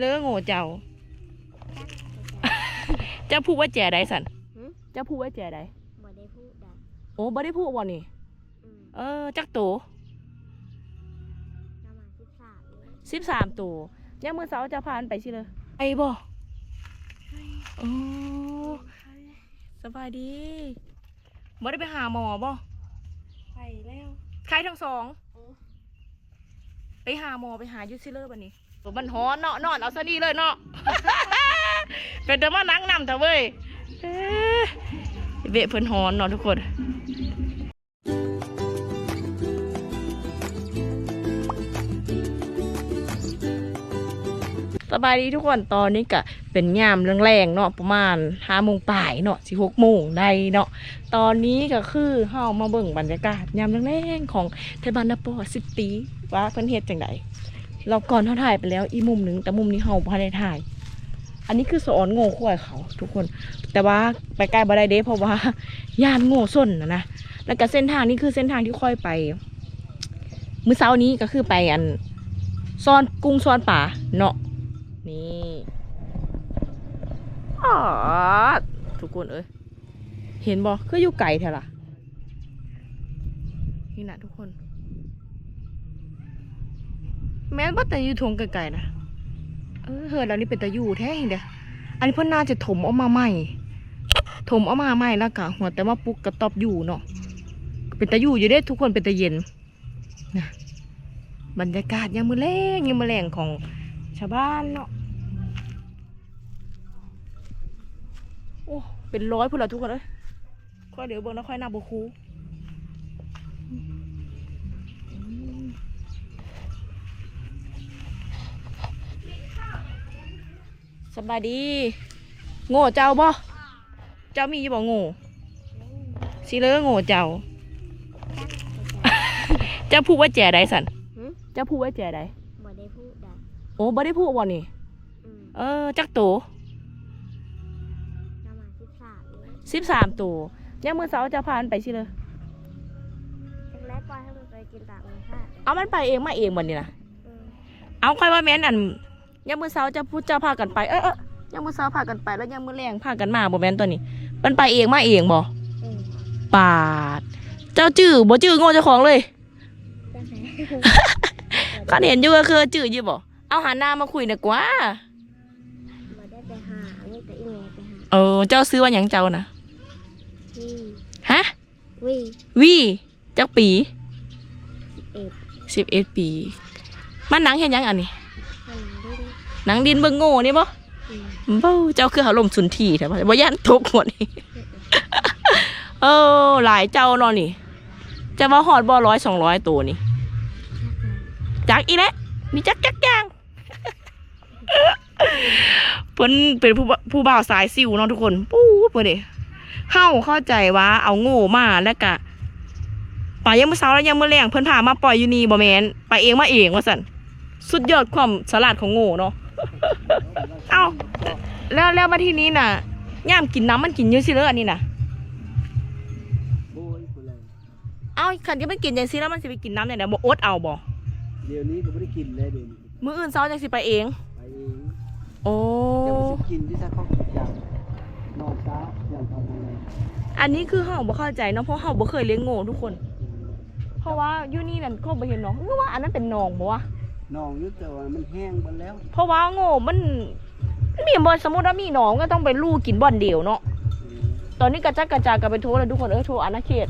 เลิกโง่เจ้า เจ้าพูดว่าแจได้สันหึ เจ้าพูดว่าแจได้บ่ได้พูดได้โอ้บ่ได้พูดบ่นี่อืมเออ จักโตประมาณสิบสามเลยสิบสามตัวยังมือเสาร์จะพานไปสิเลยไอ้บ่โอ้สบายดีบ่ได้ไปหาหมอบ่ไปแล้วใครทั้งสอง โอ้ ไปหาหมอไปหายูซิเลอร์บันนี้โอ้ มันฮอนเนาะนอนเอาซะนี่เลยเนาะเป็นแต่ว่านังนำเว้ยเอ้ยเวะเพิ่นฮอนเนาะทุกคนสบายดีทุกคนตอนนี้ก็เป็นยามแรงๆเนาะประมาณห้าโมงป่ายเนาะสิหกโมงได้เนาะตอนนี้ก็คือเฮามาเบิ่งบรรยากาศยามแรงๆของเทศบาลนปอสิบปีว่าเพิ่นเฮ็ดจังได เรอบก่อนเฮาถ่ายไปแล้วอีมุมหนึ่งแต่มุมนี้เฮาบ่ได้ถ่าย อันนี้คือสอนโง่ข่อยเขา ทุกคน แต่ว่าไปใกล้บ่ได้เด้เพราะว่าย่านโง่ส้นนะนะแล้วก็เส้นทางนี้คือเส้นทางที่ค่อยไปมื้อเช้านี้ก็คือไปอันซ่อนกุ้งซ่อนป่าเนาะนี่อ๋อทุกคนเอ้ยเห็นบอคืออยู่ไกลแท้ล่ะนี่นะทุกคน แม้ว่าแต่อยู่ทงไกลๆนะเออเฮ้ยแล้วนี่เป็นตะยู่แท้เห็นเดียอันนี้เพิ่นน่าจะถมออกมาใหม่ถมออกมาใหม่แล้วกะหัวแต่ว่าปุกกระตอบอยู่เนาะเป็นตะยู่อยู่เด้ทุกคนเป็นตะเย็นนะบรรยากาศยังมือแรงยังมือแรงของชาวบ้านเนาะโอ้เป็นร้อยพุ่นละทุกคนเลยค่อยเดี๋ยวเบิ่งแล้วค่อยนับบุคู สบายดี โง่เจ้าบ่เจ้ามีอยู่บ่โง่สิเลอโง่เจ้า เจ้าพูดว่าแจได้สันหึ เจ้าพูดว่าแจได้บ่ได้พูดได้โอ้บ่ได้พูดบ่นี่ อืมเออ จักโตประมาณสิบสามเลยสิบสามตัวยังมือเสาร์จะพานไปสิเลยแรกๆก็ให้มันไปกินตามมันค่ะเอามันไปเองมาเองบันนี่นะอืมเอาค่อยว่าแม่นอัน ยังมือเสาร์จะพูดจะพากันไปเออเออยังมือเสาร์พากันไปแล้วยังมือแรงพากันมาบ่แม่นตัวนี้มันไปเองมาเองบ่อืมปาด เจ้าจื้อบ่จื้อโง่เจ้าของเลยได้ไหมก็เห็นอยู่ก็คือจื้ออยู่บ่เอาหันหน้ามาคุยดีกว่าบ่ได้ไปหาไม่แต่อีเมลไปหาเออเจ้าซื้อว่าหยังเจ้านะที่ฮะวีวีจักปีเอ็ดสิบเอ็ดปี มันหนังเห็นยังอันนี้ขนมด้วยห นังดินเบิ่งโง่นี่บ่อืมเบ้าเจ้าคือเขาลมสุนทีแต่ว่าบ่ย่านทุกหมดนี่เออ หลายเจ้าเนอนนี่ จะว่าหอดบ่ร้อยสองร้อยตัวนี่จักอีแล้วมีจักจักย่างเพิ่นเป็นผู้บ่ผู้บ่าวสายซิวเนาะทุกคนปู๊ดเพิ่นเด้เฮาเข้าใจว่าเอาโง่มาแล้วก็ไปยังมื้อเช้าแล้วยังมื้อแรงเพิ่นพามาปล่อยอยู่นี่บ่แม่นไปเองมาเองว่าซั่นสุดยอดความฉลาดของโง่เนาะ เอ้าแล้วแล้วมาที่นี้น่ะย่ามกินน้ำมันกินเยอะสิเลยอันนี้น่ะโบยคนเลยเอ้าคันที่มันกินจังซี่แล้วมันสิไปกินน้ำเนี่ยนะบ่อดเอาบ่เดี๋ยวนี้ก็ไม่ได้กินเลยเดี๋ยวนี้มื้ออื่นเช้าจังสิไปเอง ไปเองโอ้แต่ว่าสิกินที่ถ้าเขากินอย่างนอนช้าอย่างทำอะไรอันนี้คือเฮาบ่เข้าใจเนาะเพราะเฮาบ่เคยเลี้ยงโง่ทุกคน เพราะว่าอยู่นี่นั่นเขาบ่เห็นหนองนึกว่าอันนั้นเป็นหนองบ่วะ นองนึกแต่ว่ามันแห้งไปแล้วเพราะว่าโง่มันมันมีบ่สมมุติว่ามีหนองก็ต้องไปลู่กินบ่อนเดียวเนาะตอนนี้กระจัดกระจายกันไปทั่วเลยทุกคนเออทั่วอาณาเขต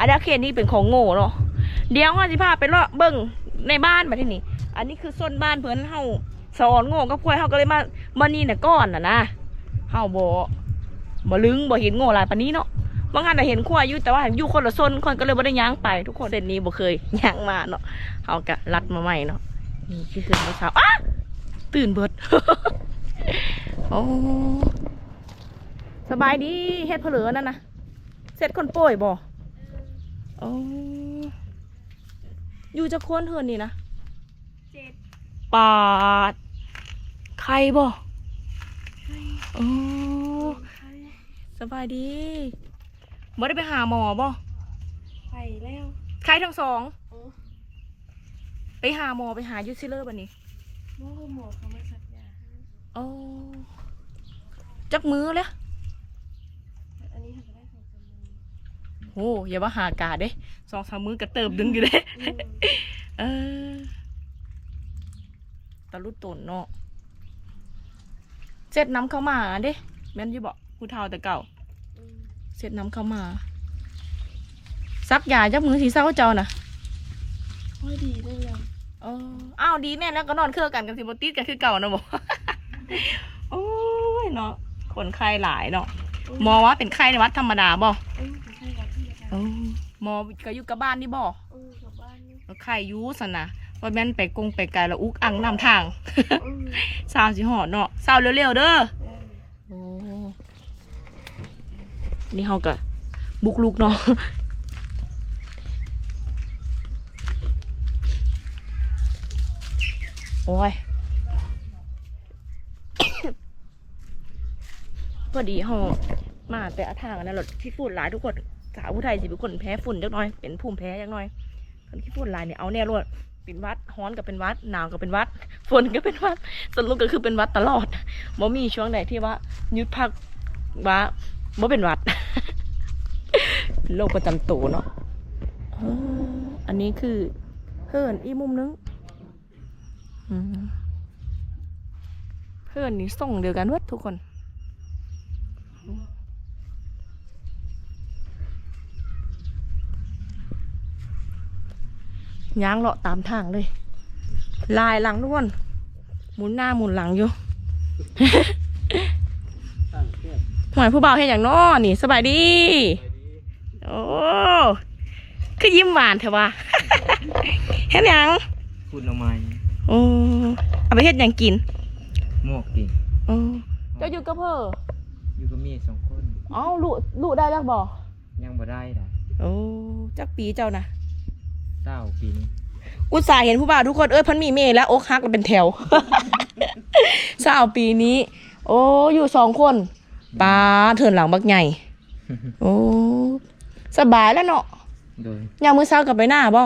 อาณาเขตนี้เป็นของโง่เนาะเดี๋ยวห้าสิพาไปเลาะเบิ่งในบ้านมาที่นี่อันนี้คือส้นบ้านเพิ่นเฮาสอนโง่กับพวยเฮาก็เลยมามานี่น่ะก้อนน่ะนะเฮาบ่บ่ลึงบ่เห็นโง่หลายปานนี้เนาะบางงานน่ะเห็นขั้วอยู่แต่ว่าอยู่คนละส้นคนก็เลยบ่ได้ย่างไป ทุกคนเส้นนี้บ่เคยย่างมาเนาะเฮาก็ลัดมาใหม่เนาะ นี่คือคืนมื้อเช้าอ้าตื่นเบิด โอ้สบายดีเฮ็ดเพนเหลือนั่นนะเสร็จคนป่วยบ่โอ้อยู่จะคนเฮือนนี่นะเจ็ดปาดใครบ่โอ้สบายดีบ่ได้ไปหาหมอบ่ไปแล้วใครทั้งสองโอ้ ไปหาหมอไปหายูซิเลอร์บันนี้โมหมอเขามาสักยาโอ้จักมือแล้วอันนี้ทำได้สองสามมือโอ้อย่าว่าหากาเด้สองสามมือกระเติบดึงอยู่เด้เออตะลุดตนเนาะเสร็จน้ำเข้ามาเด้แม่นอยี่บอกผู้เฒ่าแต่เก่าอืมเสร็จน้ำเข้ามาซักยาจักมือสีเศร้าเจ้าน่ะค่อยดีได้เลย เอออ้าวดีแน่แล้วก็นอนเครื่องกันกับสิบติดกันคือเก่านะบอกโอ้ยเนาะคนไข้หลายเนาะหมอว่าเป็นไข้ในวัดธรรมดาบ่อืมใช่ครับพี่อาจารย์เออหมอก็อยู่กับบ้านนี่บ่อืมกลับบ้านนี่แล้วไข้อยูสนะว่าแม่นไปกงไปไกลแล้วอุกอังนำทางอืมสาวสิหอดเนาะสาวเร็วๆเด้อเออโอ้นี่เฮาก็บุกลุกเนาะ อ้ยพอดีเฮามาแต่อาทางนนั้นรถขี้ฝุ่นหลายทุกคนสาวผู้ไทยสิเป็นคนแพ้ฝุ่นจักหน่อย เป็นภูมิแพ้จักหน่อยคนขี้ฝุ่นหลายเนี่ยเอาแน่รวดเป็นวัดฮ้อนก็เป็นวัดหนาวก็เป็นวัดฝนก็เป็นวัดสรุปก็คือเป็นวัดตลอดบ่มีช่วงไหนที่ว่ายุดพักว่าบ่เป็นวัดเป็นโรคประจำตัวเนาะอันนี้คือเพื่อนอีมุมนึง เพื่อนนี่ส่งเดียวกันเวัดทุกคนย่างเลาะตามทางเลย ลายหลังทุกคน หมุนหน้าหมุนหลังอยู่ตั้งเทียบหมายผู้บ่าวเห็นอย่างน้อนี่สบายดี โอ้คือยิ้มหวานเถอะวะเห็นหยังพูดทำไม โอ้เอาไปเฮ็ดหยังกินหมวกดิโอ้เจ้าอยู่กับเพ่ออยู่กับเมียสองคนเอ้าลูกลูกได้แล้วบ่ยังบ่ได้ด่ะโอ้จักปีเจ้านะเศร้าปีนี้อุตส่าห์เห็นผู้บ่าวทุกคนเอ้ยเพันมีเมย์แล้วอกหักกันเป็นแถว สาวปีนี้ โอ้อยู่สองคนปลาเถินหลังบักใหญ่ โอ้สบายแล้วเนาะโดยยามมื้อเช้ากับไปหน้าบ่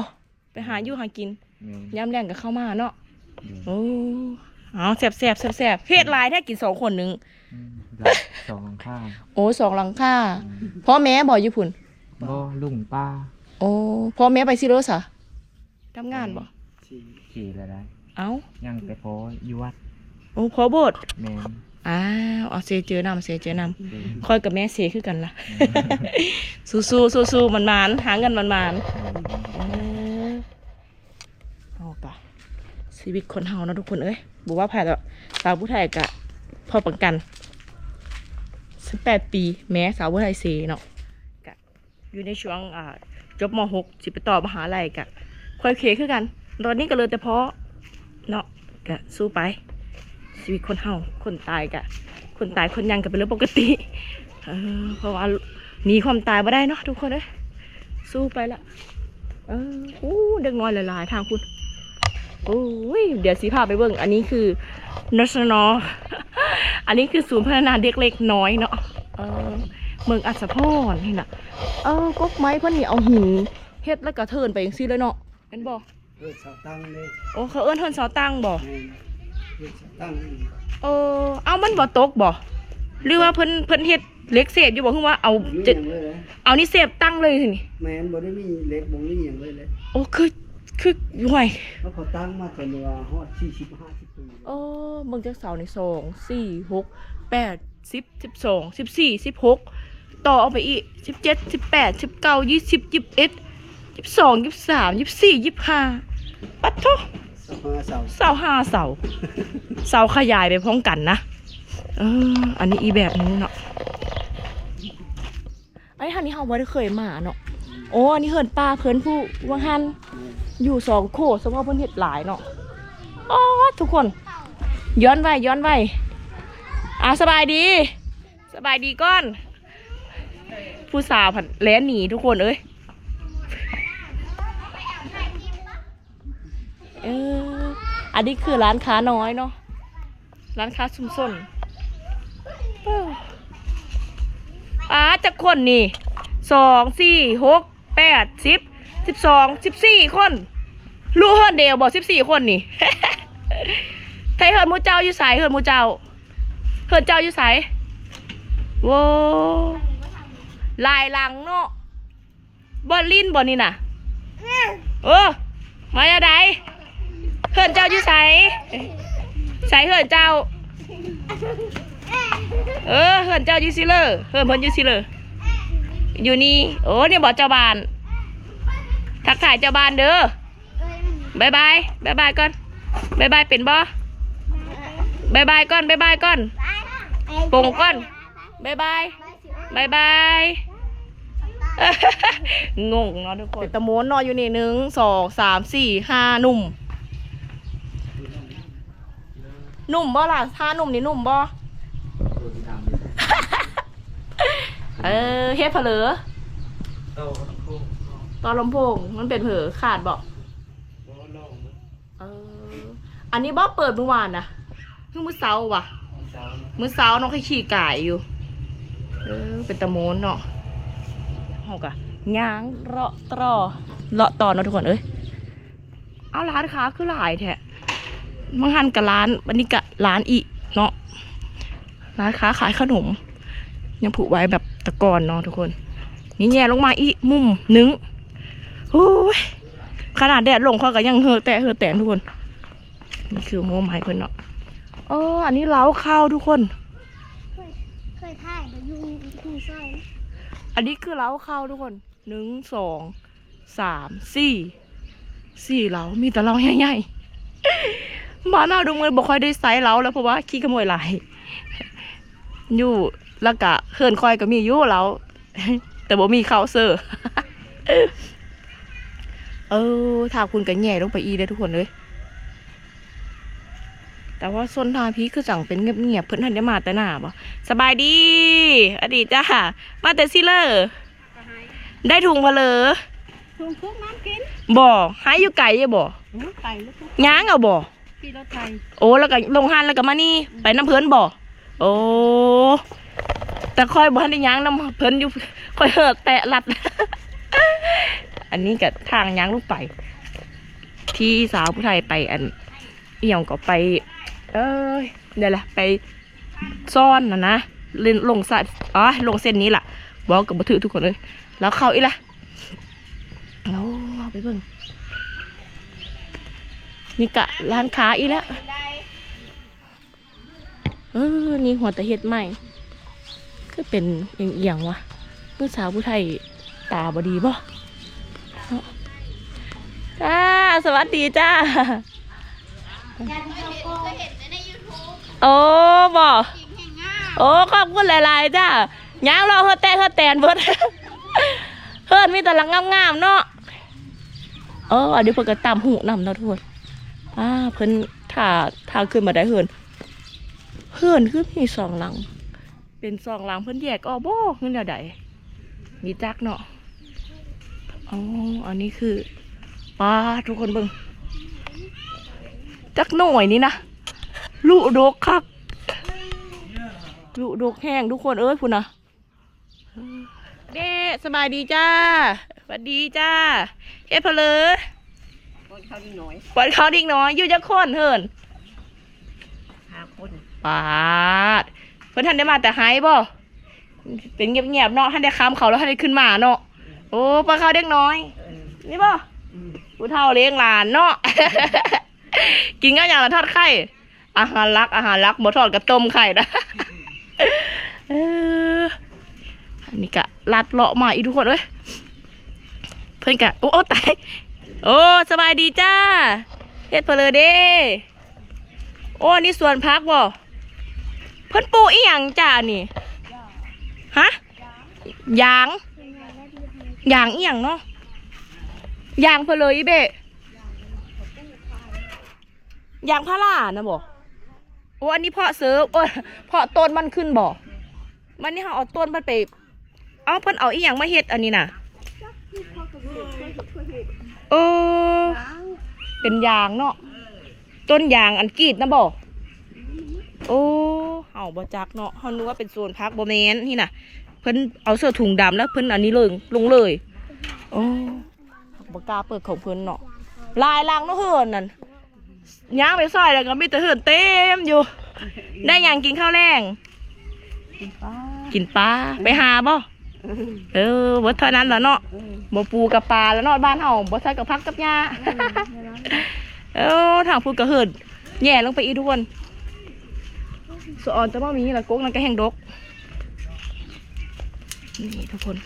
ไปหาอยู่หากินแม่นยามแรงก็เข้ามาเนาะ โดยโอ้เอาแสบแสบแสบแสบเพศลายแท้กินสองคนหนึ่งอืมหลับสองข้างโอ้สองหลังค่าพ่อแม่บ่อยู่พุ่นบ่ลุงป้า โอ้พ่อแม่ไปซิโรสะทำงานบ่สี่ขี่แล้วได้ เอ้ายังไปพออยู่วัด โอ้พ่อโบดแม่นอ้าวเอาเซเจอนำเซเจอนำโดยคอยกับแม่เซคือกันล่ะ สู้สู้สู้สู้มันมานๆหาเงินมันมานๆเออเอากะ ชีวิตคนเฮาเนาะทุกคนเอ้ยบอกว่าผ่านแล้วสาวผู้ไทยกะพอประกันสิบแปดปี แม้สาวผู้ไทยเซเนาะกะอยู่ในช่วงอ่าจบมหกสิไปต่อมหาลัยกะค่อยเคคือกัน ตอนนี้ก็เลยแต่เพาะเนาะกะสู้ไป ชีวิตคนเฮาคนตายกะ คนตายคนยังก็เป็นเรื่องปกติเออเพราะว่าหนีความตายมาได้เนาะทุกคนเอ้ยสู้ไปละเอออู้เด็กน้อยหลายๆทางคุณ โอ้ยเดี๋ยวสีพาไปเบิ่งอันนี้คือ national อันนี้คือศูนย์พัฒนาเด็กเล็กน้อยเนาะเออเมืองอัศพรนี่น่ะเออกกไม้เพิ่นนี่เอาหินเฮ็ดแล้วก็เทินไปจังซี่เลยเนาะเห็นบ่เออสาวตั้งเลยโอ้เขาเอิ้นเทินเสาตั้งบ่แม่นเออสาวตั้งนี่เออเอามันบ่ตกบ่หรือว่าเพิ่นเพิ่นเฮ็ดเหล็กเศษอยู่บ่คือว่าเอามีจะอย่างเลยเลยเอานี่เสียบตั้งเลยสินี่แม่นบ่ได้มีเล็กบ่มีอย่างเลยเลยโอ้คือ คือห่วยแล้วเขาตั้งมาจนว่าฮอด40 50ปีโอ้เบิ่งจากเสาในสองสี่หกแปดสิบสิบสองสิบสี่สิบหกต่อเอาไปอีกสิบเจ็ดสิบแปดสิบเก้ายี่สิบยี่สิบเอ็ดยี่สิบสองยี่สิบสามยี่สิบสี่ยี่สิบห้าปัดโทสาวมาสาวเสาห้าเสาเสาขยายไปพร้อมกันนะเอออันนี้อีแบบนึงเนาะไอ้ท่านนี้เขาไม่ได้เคยมาเนาะโอ้อันนี้เหินป้าเพิ่นผู้วังหัน อยู่สองโคเฉพาะเพิ่นเห็ดหลายเนาะอ๋อทุกคน ย้อนไว้ย้อนไว้อ่าสบายดี สบายดีก้อน ผู้สาวผันแล้นหนีทุกคนเอ้ยเอออันนี้คือร้านค้าน้อยเนาะร้านค้าชุมชนเอ้ออ่าจะคนนี่สองสี่หกแปดสิบ สิบสองสิบสี่คน รู้เฮิร์นเดียวบอกสิบสี่คนนี่ไทยเฮิร์นมูเจ้าอยู่สายเฮิร์นมูเจ้าเฮือนเจ้าอยู่ไสโว้ลายลังเนาะบ่ลิ้นบ่นี่น่ะเออมาจะไดเฮือนเจ้าอยู่ไสไสเฮือนเจ้า เออเฮือนเจ้าอยู่ซิเลอร์เฮือนเพิ่นอยู่ซิเลอร์อยู่นี่ โอ้เนี่ยบอกเจ้าบ้าน ทักทายเจ้าบ้านเด้อบายบายบายบายก่อนบายบายเป็นบ่บายบายก่อนบายบายก่อนปงก่อนบายบายบายบายงงเนาะทุกคนตะโมนเนอนอยู่นี่หนึ่งสองสามสี่ห้าหนุ่มหนุ่มบ่ล่ะห้าหนุ่มนี่หนุ่มบ่เออเฮ็ดเผลอ ตอนลำโพงมันเป็นเผลอขาดบอกเออ อันนี้บ่เปิดเมื่อวานนะเพิ่งมื้อเช้าว่ะมื้อเช้าน้องเคยขี่ก่ายอยู่ เออ เป็นตะโมนเนาะเฮากะยางเลาะตรอเลาะต่อเนาะทุกคนเอ้ยเอาร้านค้าคือหลายแท้มังหันกับร้านวันนี้กะร้านอีเนาะร้านค้าขายขนม ยังผูกไว้แบบตะกอนเนาะทุกคน นี่แย่ลงมาอีมุมนึง โอ้ยขนาดแดดลงเขาก็ยังเฮอแต่เฮอแต่ทุกคน นี่คือโมไม้เพิ่นเนาะเอออันนี้เล้าข้าวทุกคน เคยเคยถ่ายเดี๋ยวยุงยุงซอยอันนี้คือเล้าข้าวทุกคนหนึ่งสองสามสี่สี่เล้ามีแต่เล้าใหญ่ๆบ้านเราดูมือบอกค่อยได้ไซส์เล้าแล้วเพราะว่าขี้ขโมยหลายอยู่แล้วก็เขื่อนคอยก็มีอยู่เล้าแต่บ่มีข้าวเซอร์ เออถ้าคุณกันแย่ลงไปอีได้อทุกคนเลยแต่ว่าส้นทางพี่คือจังเป็นเงียบๆเพิ่นทันได้มาแต่หน้าบ่สบายดี อดีตจ้ามาแต่ซิเลอร์ได้ถุงเพลอยุงพวกน้ำกินบ่หายอยู่ไกลอยู่บ่ไปแล้วพวกย่างเอาบ่ขี่รถไทยโอ้แล้วก็ลงหันแล้วก็มานี่ ไปน้ำเพิ่นบ่โอ้แต่ค่อยบ่ทันได้ย่างน้ำเพิ่นอยู่ค่อยเหิกแตะลัด อันนี้ก็ทางย่างลงไป ที่สาวผู้ไทยไปอันเอี่ยงก็ไป เอ้ยเดี๋ยวละไปซ่อนนะนะเล่นลงสัตอ๋อลงเส้นนี้ล่ะบอกกับบัถือทุกคนเลย แล้วเข้าอีกละเอาเอาไปเบิ่งนี่กะร้านค้าอีกแล้วเออนี่หัวตะเฮ็ดใหม่ก็เป็นเอียงๆวะเมื่อสาวผู้ไทยตาบดีบ่ จ้าสวัสดีจ้าโอ้บ่โอ้ขอบคุณหลายๆจ้าย่างเราเฮอแต่เฮอแตนเบิดเฮิรนมีแต่ลังงามๆเนาะเอออันนี้เพิ่นก็ตามหูนำเนาะทุกคนอ่าเพิ่นถ้าถ้าขึ้นมาได้เฮิรนเฮิรนคือมีสองหลัง เป็นสองหลังเพิ่นแยกออกบ่เงินเดียวใดมีจักเนาะ อ๋อ อันนี้คือป้าทุกคนเบิ่งจักหน่อยนี่นะลุดกคักลุดกแห้งทุกคนเอ้ยพุ่นนะเด้สบายดีจ้าสวัสดีจ้าเฮ็ดเพลอคนเขาดีน้อยปวดเขาดิ้งน้อยอยู่จักคนเฮิรนหาคนปาดเพิ่นท่านได้มาแต่หายบ่เป็นเงียบๆเนาะท่านได้ค้ำเขาแล้วท่านได้ขึ้นมาเนาะโอ้ปลาเขาเด็กน้อย นี่บ่ผู้เฒ่าเลี้ยงหลานเนาะ กินก็อย่างละทอดไข่ อาหารรัก อาหารรักบ่ทอดกับต้มไข่นะเอออันนี้กะลัดเลาะมาอีกทุกคนเอ้ย เพื่อนกะโอ้โอ้ตาย โอ้สบายดีจ้าเฮ็ดเพลอเด้ โอ้นี่สวนพักบ่ เพิ่นปลูกอีหยังจ้านี่ ฮะ ยาง ยางเอียงเนาะยางเพนเลยอีเบะยางพารานะบ่โอ้อันนี้เพาะเสือโอ้เพาะต้นมันขึ้นบ่มันนี่เขาเอาต้นมันไป เอาเพิ่นเอาอีหยังมาเฮ็ดอันนี้น่ะเออ เป็นยางเนาะต้นยางอันกีดนะบอกโอ้เฮาบ่จักเนาะเฮานึกว่าเป็นโซนพักบ่แม่นนี่น่ะ เพิ่นเอาเสื้อถุงดำแล้วเพิ่นอันนี้เลยลงเลยโอ้บ่กล้าเปิดของเพิ่นเนาะลายลางเนาะเฮินนั่นย่างไปซอยแล้วก็มีแต่เฮินเต็มอยู่ ได้หยังกินข้าวแรงกินปลากินปลาไปหาบ่เออบ่เท่านั้นล่ะเนาะเออบ่ปูกับปลาแล้วเนาะบ้านเฮาบ่ใส่กับพักกับหญ้าเออทางพูดก็เหินแย่ลงไปอีกทุกคนสออนจะมามีละกกนั่นก็แห้งดก นี่ทุกคน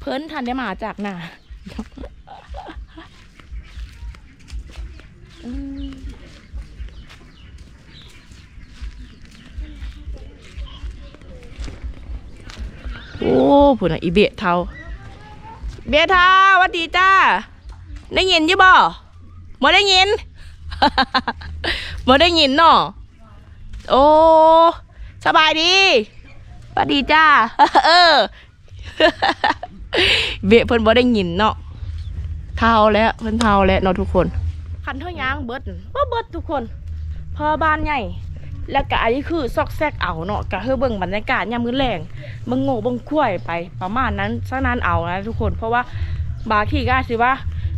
เพิ่นทันได้มาจากหนาอืมโอ้พูดนะอีเบะเทาเบะเทาวัดดีจ้า ได้ยินยี่บ่บ่ได้ยินบ่ได้ยินเนาะโอ้ สบายดี วัสดีจ้า เออ เบะเพิ่นบ่ได้ยินเนาะเท่าแล้วเพิ่นเท่าแล้วเนาะทุกคน คันเท่ายางเบิดบ่เบิดทุกคน พอบ้านใหญ่ แล้วก็อันนี้คือซอกแซกเอาเนาะก็เฮอเบิ่งบรรยากาศยามมื้อแลงเบิ่งโง่บิ่งคุ้ยไป ประมาณนั้นซะนั้นเอานะทุกคน เพราะว่าบางทีก็สิว่า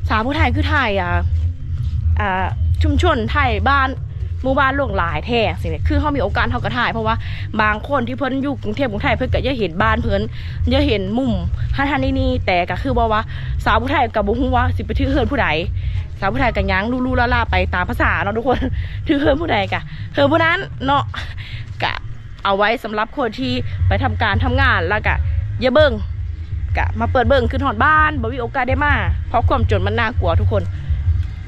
สาวผู้ไทยคือไทยอะอ่าชุมชนไทยบ้าน หมู่บ้านหลวงหลายแท้สิเนี่ยคือเขามีโอกาสเขาก็ถ่าย เพราะว่าบางคนที่เพิ่นอยู่กรุงเทพกรุงไทยเพิ่นก็จะเห็นบ้านเพิ่นจะเห็นมุมฮันฮันนี่นี่แต่ก็คือบอกว่าสาวผู้ไทยกับบุฮู้ว่าสิไปถือเฮินผู้ใดสาวผู้ไทยกันยังลู่ๆล่าๆไปตามภาษาเนาะทุกคนถือเฮินผู้ใดกะเฮินผู้นั้นเนาะกะเอาไว้สำหรับคนที่ไปทำการทำงานแล้วกะอย่าเบิ่งกะมาเปิดเบิ่งขึ้นหอดบ้านบ่มีโอกาสได้มาเพราะความจนมันน่ากลัวทุกคน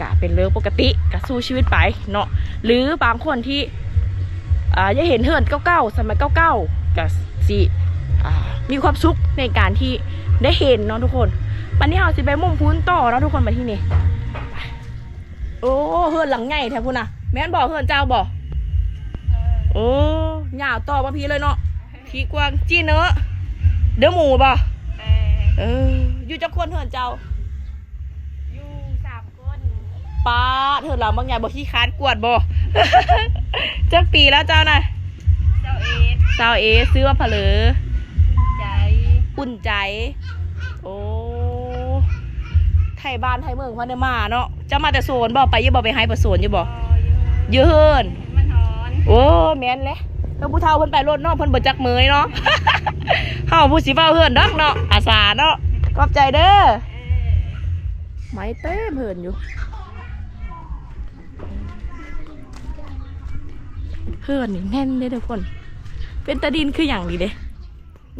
กะเป็นเรื่องปกติกะสู้ชีวิตไปเนาะหรือบางคนที่อ่าจะเห็นเฮือนเก่าๆสมัยเก่าๆกะสิอ่ามีความสุขในการที่ได้เห็นเนาะทุกคนวันนี้เราสิไปมุ่งพุ้นต่อเนาะทุกคนมาที่นี่ไปโอ้เฮือนหลังใหญ่แท้พุ่นน่ะแม่นบอกเฮือนเจ้าบอกโอ้ยาวต่อมาพี่เลยเนาะพี่กวางจี้เนอะเด้อหมูบ่เอออยู่จักคนเถินเจ้า อยู่สามคน ป้าเถินเราบางอย่างบอกขี้คร้านกวดบ่จักปีแล้วเจ้าน่ะเจ้าเอสเจ้าเอซื้อว่าผะเลอใจอุ่นใจ โอ้ไทยบ้านไทยเมืองพันได้มาเนาะเจะมาแต่โซนบ่ไปอยี่บ่ไปให้ประโซนอยี่บ่พออยู่เยอะเฮินมันหอนโอ้แม่นเลยแล้วผู้เฒ่าเพิ่นไปรถเนาะเพิ่นบ่จักเมยเนาะเฮาผู้สิเฝ้าเฮินดอกเนาะอาสาเนาะขอบใจเด้อไม้เต้มเหินอยู่ เหินนี่แน่นเลยทุกคน เป็นตะดินคืออย่างดีเด้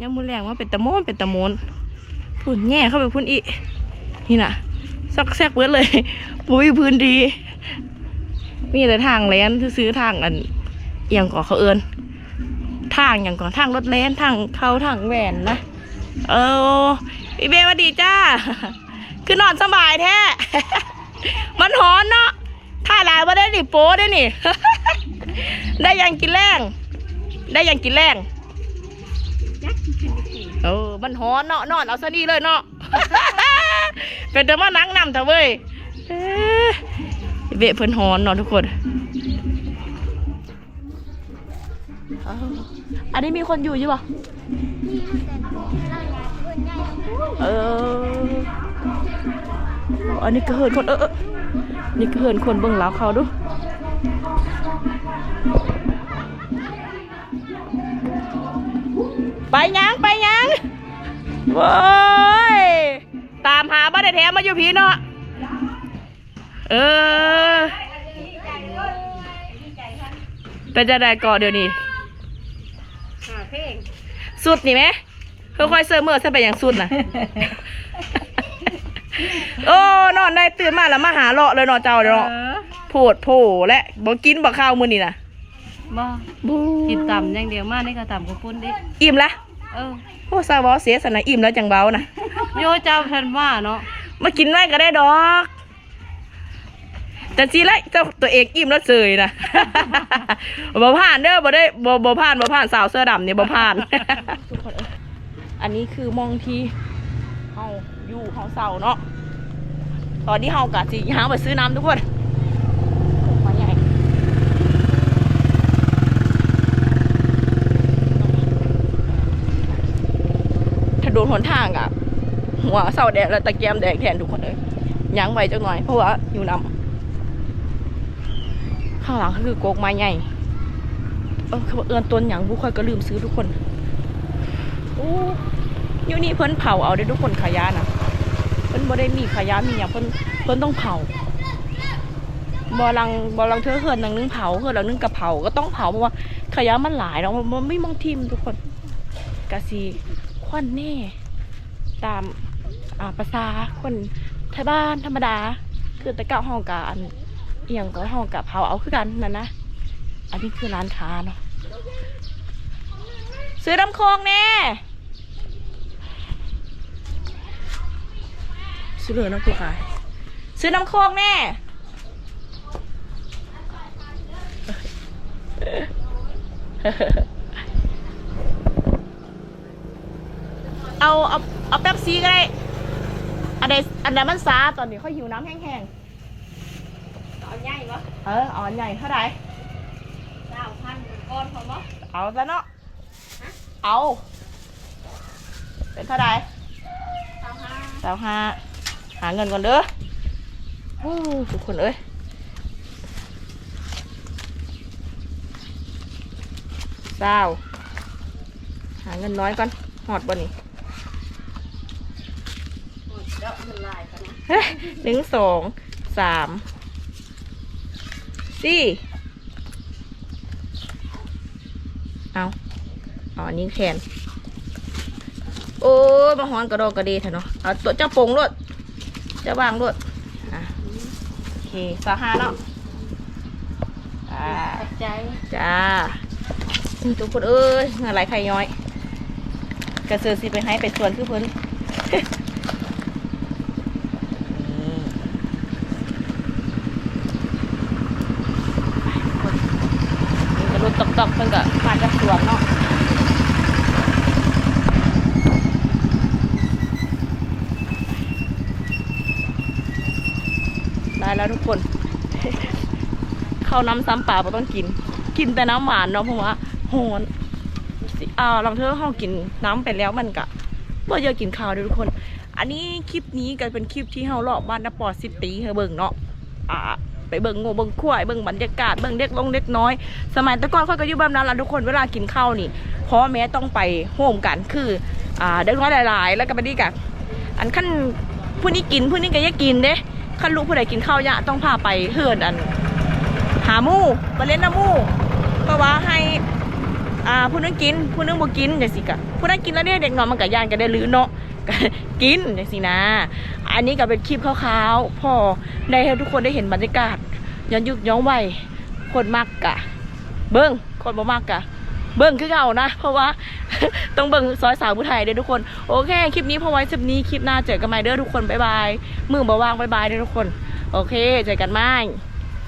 ยังมือแรงว่าเป็นตะโมนเป็นตะโมนพุ่นแง่เข้าไปพุ่นอีนี่น่ะซอกแซกเบิดเลย ปุ้ยพื้นดี มีแต่ทางแลนซื้อทางอันเอียงก่อเขาเอินทางอย่างก่อนทางรถแลนทางเขาทางแหวนนะ เออพี่เบสวัสดีจ้า คือนอนสบายแท้ มันหอนเนาะถ้าหลายว่าได้ดิโป้ได้นี่ ได้ยังกินแรงได้ยังกินแรงเออมันหอนเนาะนอนเอาซะนี่เลยเนาะเป็นแต่มานั่งนำเถอะเว้ยเอ้ยเบะเพิ่นหอนเนาะทุกคนเอาอันนี้มีคนอยู่ใช่ปะนี่แต่ร่างกายคนใหญ่ทั้งคู่เออ อันนี้ก็เหินคนเออเออนี่ก็เหินคนเบิ่งแล้วเขาดู ไปยังไปยังโว้ยตามหาบ้านแท้มาอยู่พีเนาะเออเป็นจะได้ก่อเดี๋ยวนี้หาเพลงสุดนี่ไหมค่อยๆเสร์เมอร์ซะไปอย่างสุดนะโอ้นอนได้ตื่นมาแล้วมาหาเลาะเลยเนาะเจ้าเนาะโผดโผและบ่กินบ่ข้าวมื้อนี่นะ บ่บูกินต่ำอย่างเดียวมากนี่ก็ต่ำกับปุ้นดิอิ่มละเออโอ้ซาบอเสียสนะอิ่มแล้วจังเบานะโยเจ้าเพิ่นว่าเนาะมากินไว้ก็ได้ดอกแต่จีไรเจ้าตัวเองอิ่มแล้วเสยนะบ่ผ่านเด้อบ่ได้บ่บ่ผ่านบ่ผ่านสาวเสื้อดำเนี่ยบ่ผ่านทุกคนเอ้ยอันนี้คือมองที่เฮาอยู่เฮาเศร้าเนาะตอนนี้เฮากะสิหาไปซื้อน้ำทุกคนมาใหญ่ถ้าโดน หนทางอะหัวเศร้าแดงแล้วตะเกียมแดงแทนทุกคนเลยยั้งไว้จังหน่อย เพราะว่าอยู่น้ำข้างหลังคือโกกไม้ใหญ่เออเขาเอือนต้นอย่างบุคอยก็ลืมซื้อทุกคนโอ้อยู่นี่เพิ่นเผาเอาได้ทุกคนขายานะเพิ่นบ่ได้มีขายามีอย่างเพิ่นเพิ่นต้องเผาบอลังบอลังเธอเหินหนังนึงเผาเหินหลังนึงกระเผาก็ต้องเผาเพราะว่าขายามันหลายเนาะมันไม่มองทิมทุกคนกะสี ควันแน่ ตามภาษาคนไทยบ้านธรรมดา คือแต่เก้าห้องกะอันเอียงก็ห้องกะเผาเอาคือกันนั่นนะ อันนี้คือร้านค้าเนาะซื้อน้ำโคงแน่ซื้อเลยนะผู้ขาย ซื้อน้ำโคงแน่เอาเอาเอาแป๊บซีก็ได้อันใดอันใดมันซาตอนนี้เขาหิวน้ำแห้งเอาใหญ่ปะๆเออเอาอันใหญ่เท่าไหร่เก้าพันก้อนพอปะเอาซะเนาะเอา เป็นเท่าไหร่เก้าห้าสาวห้าหาเงินก่อนเด้อโอ้ทุกคนเอ้ยสาวหาเงินน้อยก่อนหอดบ่นี่ เดี๋ยวมันลายกันนะ เฮ้ย หนึ่งสองสามสี่เอาเอาอันนี้แขนโอ้ยมาหอนกระดอกกระเดเถอะเนาะเอาตัวเจ้าปงรถเจ้าวางรถอะโอเคสาหาเนาะอ่าขอบใจจ้าทุกคนเอ้ยงานไหลไข่ย้อย กระเสือสิไปให้ไปสวนคือเพิ่นนี่นี่ก็รถ ตอกเพิ่นก็มาจากสวนเนาะได้แล้วทุกคน เข้าน้ำซ้ำปลาบ่ต้องกิน กินแต่น้ำหวานเนาะเพราะว่าโหนอ่าลองเธอห้องกินน้ำไปแล้วมันกะบ่เยอะกินข้าวด้วยทุกคน อันนี้คลิปนี้ก็เป็นคลิปที่เฮาเลาะบ้านนปอสิบปีให้เบิ่งเนาะอ่า ไปเบิ่งโง่เบิ่งขวายเบิ่งบรรยากาศเบิ่งเด็กลงเด็กน้อย สมัยต่ก่อนเขาก็อยู่แบบนั้นละทุกคนเวลากินข้าวนี่พ่อแม่ต้องไปโฮมกันคืออ่าเด็กน้อยหลายๆ แล้วก็ไปนี่กันอันขั้นผู้นี้กินผู้นี้ก็ยังกินเด้ขั้นลูกผู้ใดกินข้าวยะต้องพาไปเฮือนอัน หามู่มาเล่นน้ำมู่เพราะว่าให้อ่าผู้นึงกินผู้นึงบ่กินจังสิกะผู้นั้นกินแล้วเนี่ยเด็กน้อยมันก็ย่านก็ได้ลือเนาะ ก็กินจังสินะ อันนี้ก็เป็นคลิปคร่าวๆพอได้ให้ทุกคนได้เห็นบรรยากาศย้อนยุคย้อนวัยคนมากกะ เบิ้งคนบ่มากกะ เบิ้งคือเก่านะ เพราะว่าต้องเบิ้งซอยสาวผู้ไทยเด้อทุกคน โอเค คลิปนี้พอไว้คลิปนี้คลิปหน้าเจอกันใหม่เด้อทุกคนบ๊ายบายมือบ่ว่างบ๊ายบายเด้อทุกคน โอเคเจอกันใหม่